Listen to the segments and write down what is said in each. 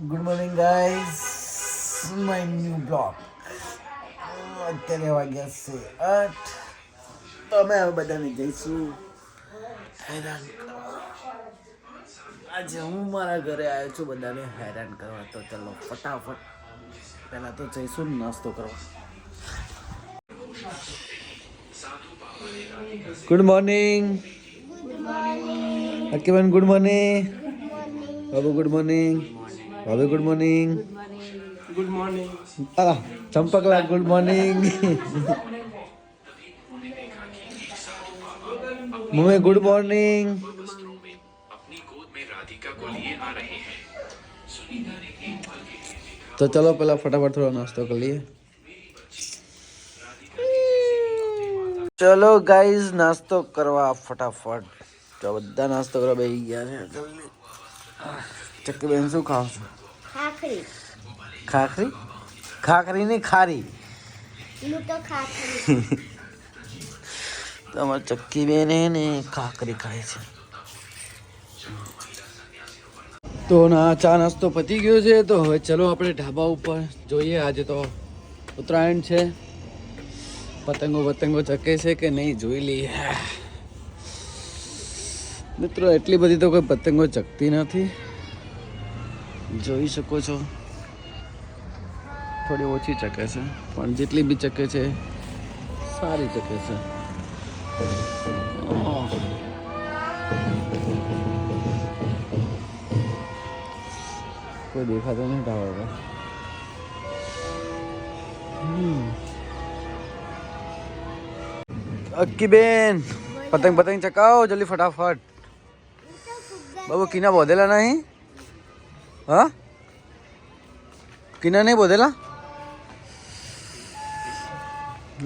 Good morning guys my new blog અત્યારે વાગ્યા છે આઠ. તો અમે હવે બધાને જઈશું. હેરાન આજે હું મારા ઘરે આવ્યો છું બધાને હેરાન કરવા. તો ચલો ફટાફટ પહેલાં તો જઈશું નાસ્તો કરવા. Good morning અકીબન good morning Babu good morning Babu good morning good morning ચંપકલા good morning mummy good morning તો ચલો પેલા ફટાફટ થોડો નાસ્તો કરી લઈએ ચલો ગાઈઝ નાસ્તો કરવા ફટાફટ તો બધા નાસ્તો કરવા બેસી ગયા છે જલ્દી ચક્કી બેન શું ખાવ છો? ખાખરી. ખાખરી? ખાખરી ને ખારી. તમારે તો ખાખરી. ચક્કી બેન ને ખાખરી ખાય છે. તો ના ચા નાસ્તો પતી ગયો છે તો હવે ચલો આપણે ઢાબા ઉપર જોઈએ આજે તો ઉત્તરાયણ છે. પતંગો પતંગો ચકે છે કે નહીં જોઈ લઈએ. મિત્રો એટલી બધી તો કોઈ પતંગો ચકતી નથી. જોઈ શકો છો. થોડી ઓછી ચકે છે, પણ જેટલી બી ચકે છે, સારી ચકે છે. કોઈ દેખાતો નહીં ટાવર પર. અક્કી બેન, પતંગ પતંગ ચકાવો જલ્દી ફટાફટ. બાબુ, કિના બોધેલા નહીં? હા? કિના નહીં બોધેલા?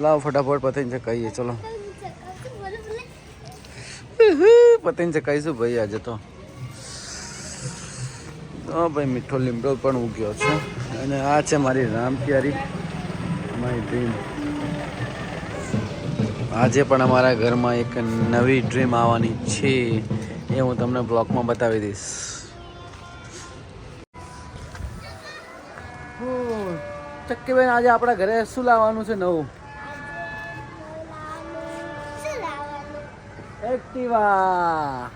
લાવ ફટાફટ પતંગ ચકાઈએ ચલો. પતંગ ચકાઈશું ભાઈ આજે તો. હા ભાઈ, મીઠો લીમડો પણ ઉગ્યો છે. અને આ છે મારી રામ પ્યારી, મારી ડ્રીમ આજે પણ અમારા ઘરમાં એક નવી ડ્રીમ આવવાની છે. એ હું તમને બ્લોગમાં બતાવી દઈશ. ચક્કીબેન આજે આપણા ઘરે શું લાવવાનું છે નવું? એક્ટિવા.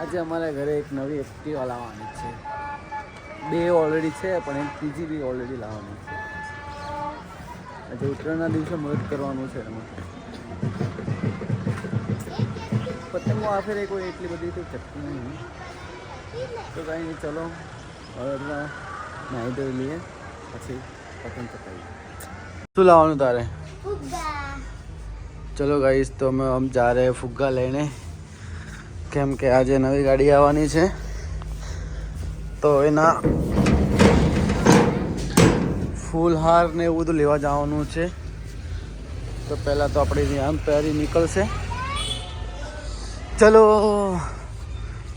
આજે અમારા ઘરે એક નવી એક્ટિવા લાવવાની છે. બે ઓલરેડી છે, પણ એક ત્રીજી બી ઓલરેડી લાવવાની છે. આજે ઉત્તરાયણના દિવસે મદદ કરવાનું છે એમાં. પતંગો આ ફેરે કોઈ એટલી બધી તો ચકતી નહીં. તો કાંઈ નહીં, ચલો. હવે નાહી ધોઈ લઈએ. પછી પતંગ ચકાવીએ શું લાવવાનું તારે? ચલો ગાઈશ તો અમે આમ જા રહે ફુગ્ગા લઈને. કેમ કે આજે નવી ગાડી આવવાની છે. તો એના ફૂલ હાર ને એવું બધું લેવા જવાનું છે. તો પહેલાં તો આપણે રામ પ્યારી નીકળશે. ચલો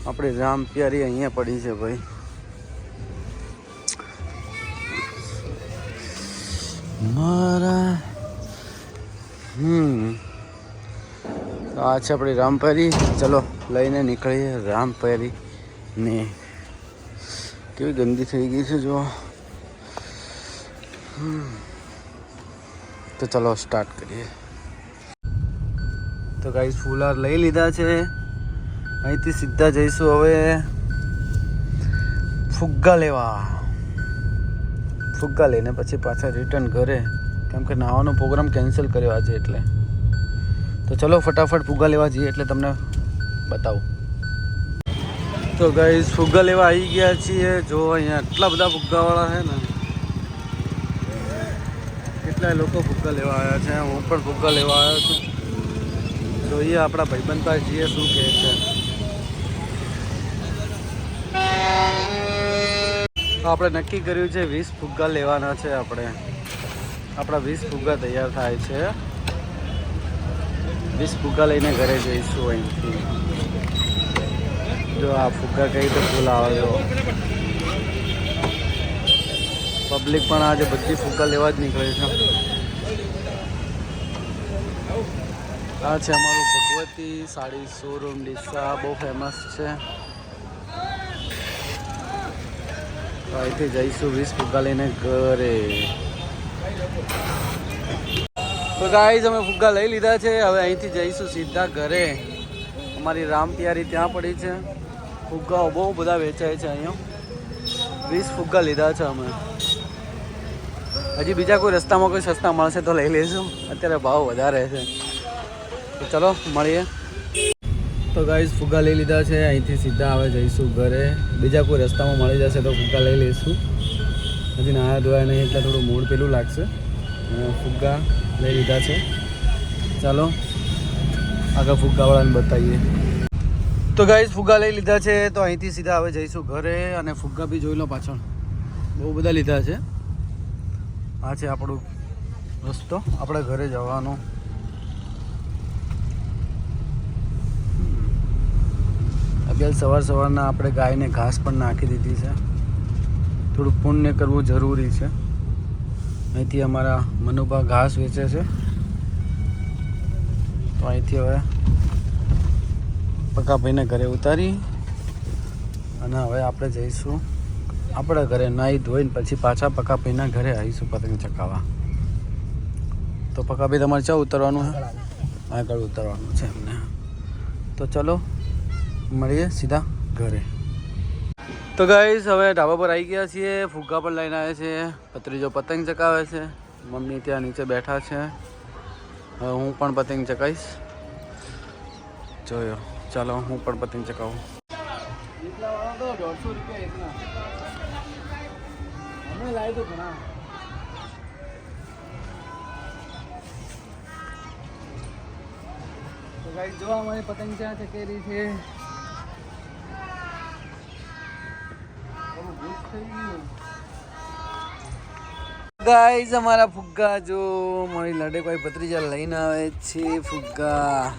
આપણી રામ પ્યારી અહીંયા પડી છે ભાઈ. મારા. હમ. તો આ છે આપણી રામપેરી. ચલો લઈને નીકળીએ રામપેરી ને કેવી ગંદી થઈ ગઈ છે જો તો ચલો સ્ટાર્ટ કરીએ. તો ગાઈસ ફૂલાર લઈ લીધા છે. અહીંથી સીધા જઈશું હવે. ફુગ્ગા લેવા. ફુગ્ગા લઈને પછી પાછા રિટર્ન ઘરે. કેમ કે નાવાનો પ્રોગ્રામ કેન્સલ કર્યો આજે એટલે. તો ચલો ફટાફટ ફુગ્ગા લેવા જઈએ એટલે તમને બતાવું. તો ગાઈઝ ફુગ્ગા લેવા આવી ગયા છીએ. જો અહીંયા એટલા બધા ફુગ્ગાવાળા છે ને. કેટલાય લોકો ફુગ્ગા લેવા આવ્યા છે. હું પણ ફુગ્ગા લેવા આવ્યો છું. જોઈએ આપણા ભાઈબંધ પાસે જઈએ શું કહે છે. તો આપણે નક્કી કર્યું છે વીસ ફુગ્ગા લેવાના છે આપણે. આપણા વીસ ફુગ્ગા તૈયાર થાય છે. વીસ ફુગ્ગા લઈને ઘરે જઈશું અહીંથી. જો આ ફુગ્ગા કઈ રીતે ફૂલ આવે તો પબ્લિક પણ આજે બધી ફુગ્ગા લેવા જ નીકળે છે. આ છે અમારું ભગવતી સાડી શોરૂમ ડીસા. બહુ ફેમસ છે તો અહીંથી જઈશું વીસ ફુગ્ગા લઈને ઘરે. તો ગાઈઝ અમે ફુગ્ગા લઈ લીધા છે. હવે અહીંથી જઈશું સીધા ઘરે. અમારી રામ તૈયારી ત્યાં પડી છે. ફુગ્ગાઓ બહુ બધા વેચાય છે અહીંયા. વીસ ફુગ્ગા લીધા છે અમે. હજી બીજા કોઈ રસ્તામાં કોઈ સસ્તા મળશે તો લઈ લઈશું. અત્યારે ભાવ વધારે છે. તો ચલો, મળીએ. તો ગાઈઝ ફુગ્ગા લઈ લીધા છે. અહીંથી સીધા હવે જઈશું ઘરે. બીજા કોઈ રસ્તામાં મળી જશે તો ફુગ્ગા લઈ લઈશું. હજી નાયા ધોયા નહીં, એટલે થોડું મૂડ પેલું લાગશે. ફુગ્ગા લઈ લીધા છે. ચાલો, આગળ ફુગ્ગાવાળાને બતાવીએ. તો ગાઈઝ ફુગ્ગા લઈ લીધા છે. તો અહીંથી સીધા હવે જઈશું ઘરે અને ફુગ્ગા બી જોઈ લો પાછળ. બહુ બધા લીધા છે. આ છે આપણું રસ્તો. આપણે ઘરે જવાનો. અત્યારે સવાર સવારના આપણે ગાયને ઘાસ પણ નાખી દીધી છે. થોડું પુણ્ય કરવું જરૂરી છે. અહીંથી અમારા મનુભા ઘાસ વેચે છે. તો અહીંથી હવે પકાભાઈને ઘરે ઉતારી અને હવે આપણે જઈશું આપણા ઘરે નાહી ધોઈને પછી પાછા પકાભાઈના ઘરે આવીશું પતંગ ચકાવવા તો પકાભાઈ તમારે ચા ઉતરવાનું છે આગળ ઉતરવાનું છે એમને. તો ચલો મળીએ સીધા ઘરે. તો ગાઈસ હવે ઢાબા પર આવી ગયા છીએ. ફુગ્ગા પણ લઈને આવ્યા છે. પત્રીજો પતંગ ચકાવે છે. મમ્મી ત્યાં નીચે બેઠા છે. હવે હું પણ પતંગ ચકાવીશ જોયો. ચાલો, હું પણ પતંગ ચકાવું જો અમારી પતંગ ચા ચકેરી છે. ગાઈસ અમારા ફુગ્ગા જો મારી લડે કોઈ ભત્રીજા લઈને આવે છે ફુગ્ગા.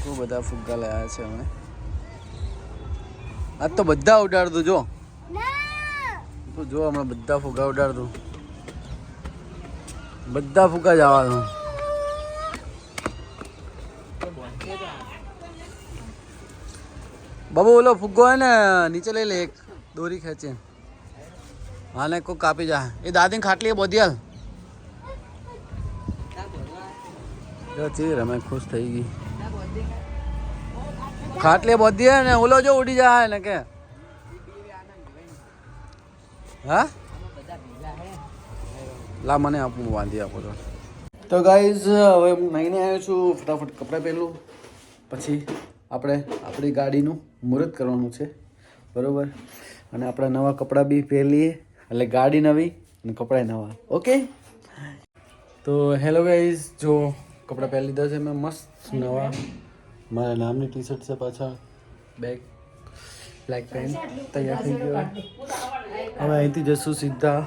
ખૂબ બધા ફુગ્ગા લાયા છે અમે આજ તો બધા ઉડાડ દઉં જો. તો જો હમણાં બધા ફુગ્ગા ઉડાડ બધા ફુગ્ગા જવા દઉં બાબુ, ઓલો ફુગ્ગો હે ને, નીચે લઈ લે એક. દોરી ખેંચે હા ને કોઈ કાપી જા. એ દાદી ખાટલી બોધિયાલ જો ચી રમે, ખુશ થઈ ગઈ. ખાટલી બોધી ને, ઓલો જો ઉડી જાય ને કે. હા? લા, મને આપું, વાંધી બાંધી આપો તો. તો ગાઈઝ હવે હું નાઈને આવ્યો છું, ફટાફટ કપડાં પહેરું પછી આપણે આપણી ગાડીનું મુહૂર્ત કરવાનું છે. બરોબર? અને આપણા નવા કપડાં બી પહેરીએ. એટલે ગાડી નવી અને કપડાં નવા. ઓકે તો હેલો ગાઈઝ જો કપડાં પહેરી લીધા છે, મેં મસ્ત નવા. મારા નામની ટી શર્ટ છે પાછળ બેગ બ્લેક પેન્ટ તૈયાર થઈ ગયો. હવે અહીંથી જશું સીધા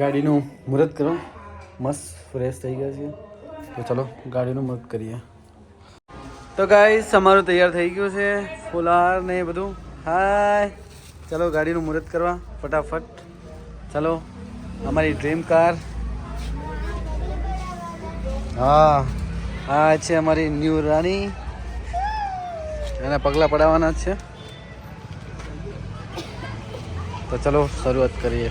ગાડીનું મુહૂર્ત કરો. મસ્ત ફ્રેશ થઈ ગયા છે તો ચલો, ગાડીનું મુહૂર્ત કરીએ. તો ગાઈસ અમારું તૈયાર થઈ ગયું છે, ફુલાર ને બધું. હાય. ચલો ગાડીનું મુહૂર્ત કરવા ફટાફટ. ચલો અમારી ડ્રીમ કાર હા. આ છે અમારી ન્યૂ રાણી. એના પગલાં પડાવવાના છે. તો ચલો શરૂઆત કરીએ.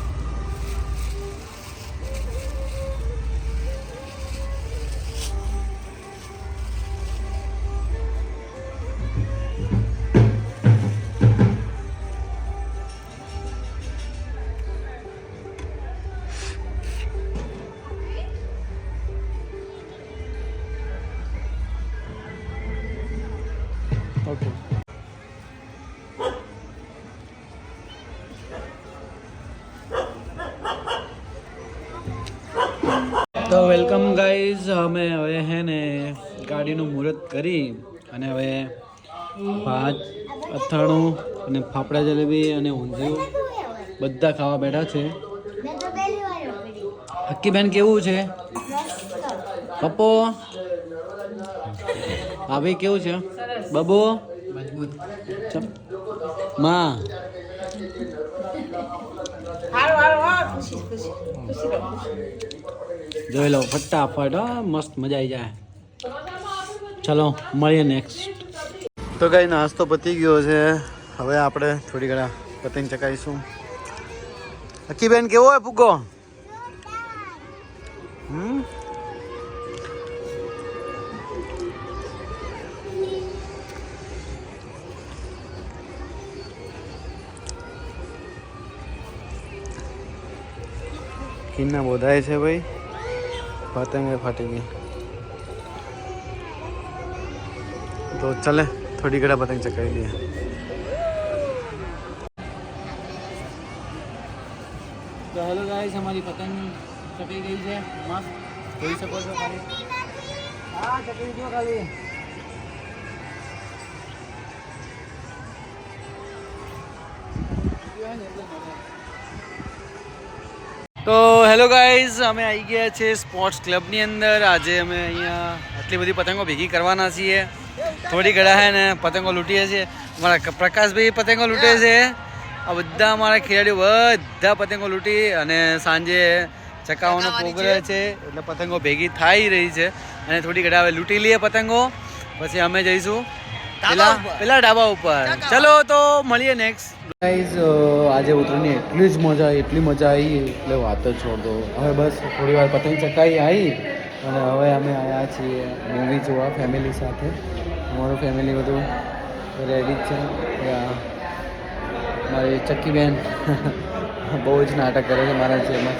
ઓકે તો વેલકમ ગાઈઝ અમે હવે હે ને ગાડીનું મુહૂર્ત કરી અને હવે ભાત અથાણું અને ફાફડા જલેબી અને ઊંધિયું બધા ખાવા બેઠા છે. ઉપડી હક્કીબેન કેવું છે? પપ્પો? ભાભી કેવું છે? બબો? ચપ. માં. જોઈ લો ફટાફટ હો મસ્ત મજા આવી જાય. ચલો મળીએ નેક્સ્ટ તો કઈ નાસ્તો પતી ગયો છે. હવે આપણે થોડી ઘણા પતંગ ચકાવીશું હકીબેન કેવો હોય ફુગ્ગો હમ? કિન્ના બોધાય છે ભાઈ પતંગ ફાટી ગઈ તો ચલે થોડી ઘણા પતંગ ચકાવી દઈએ તો હેલો ગાઈસ અમારી પતંગ ચકાઈ ગઈ છે મસ્ત જોઈ શકો છો ખાલી હા ચકાઈ જો ખાલી તો હેલો ગાઈઝ અમે આવી ગયા છીએ સ્પોર્ટ્સ ક્લબની અંદર. આજે અમે અહીંયા આટલી બધી પતંગો ભેગી કરવાના છીએ. થોડી ઘડા હે ને પતંગો લૂંટીએ છીએ. અમારા પ્રકાશભાઈ પતંગો લૂંટે છે. આ બધા અમારા ખેલાડીઓ બધા પતંગો લૂંટી અને સાંજે ચકાવાનો પ્રોગ્રામ છે. એટલે પતંગો ભેગી થઈ રહી છે. અને થોડી ઘડા હવે લૂંટી લઈએ પતંગો. પછી અમે જઈશું. પેલા પેલા ડાબા ઉપર. ચલો તો મળીએ નેક્સ્ટ ગાઈઝ આજે ઉતરવાની એટલી જ મજા આવી એટલી મજા આવી એટલે વાત જ છોડ દો. હવે બસ થોડી વાર પતંગ ચકાઈ આવી અને હવે અમે આવ્યા છીએ મૂવી જોવા ફેમિલી સાથે. અમારું ફેમિલી બધું રેડી જ છે. મારી ચક્કીબેન બહુ જ નાટક કરે છે મારા જેમાં.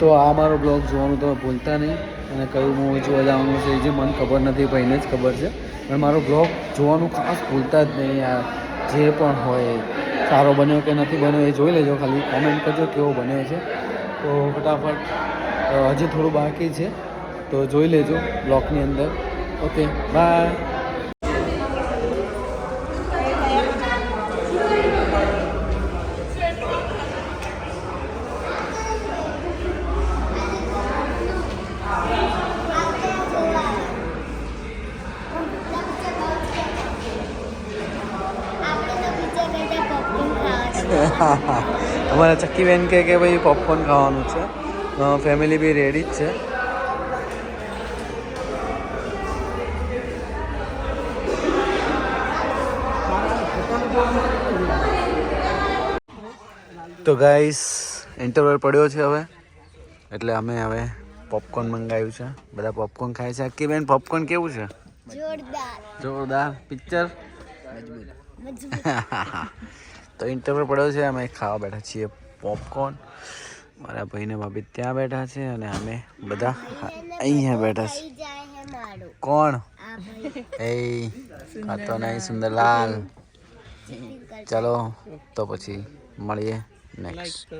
તો આ મારો બ્લોગ જોવાનું તમે ભૂલતા નહીં અને કયું મૂવી જોવા જવાનું છે એ જે મને ખબર નથી, ભાઈને જ ખબર છે. પણ મારો બ્લોગ જોવાનું ખાસ ભૂલતા જ નહીં યાર. જે પણ હોય, સારો બન્યો કે નથી બન્યો એ જોઈ લેજો ખાલી. કોમેન્ટ કરજો કેવો બન્યો છે. તો ફટાફટ હજી થોડું બાકી છે. તો જોઈ લેજો બ્લોગની અંદર. ઓકે બાય આપણે તો બીજે કઈ પોપકોર્ન ખાવા છે અમારા ચક્કીબેન કહે કે ભાઈ પોપકોર્ન ખાવાનું છે. ફેમિલી બી રેડી જ છે. તો ગાઈસ ઇન્ટરવલ પડ્યો છે હવે. એટલે અમે હવે પોપકોર્ન મંગાવ્યું છે. બધા પોપકોર્ન ખાય છે. અક્કીબેન પોપકોર્ન કેવું છે? જોરદાર. જોરદાર. પિક્ચર મજબૂત. તો ઇન્ટરવ્યુ પડ્યો છે, અમે ખાવા બેઠા છીએ પોપકોર્ન મારા ભાઈને ભાભી ત્યાં બેઠા છે અને અમે બધા અહીંયા બેઠા મારું કોણ? એ આ તો નહીં, સુંદરલાલ. ચલો, તો પછી મળીએ નેક્સ્ટ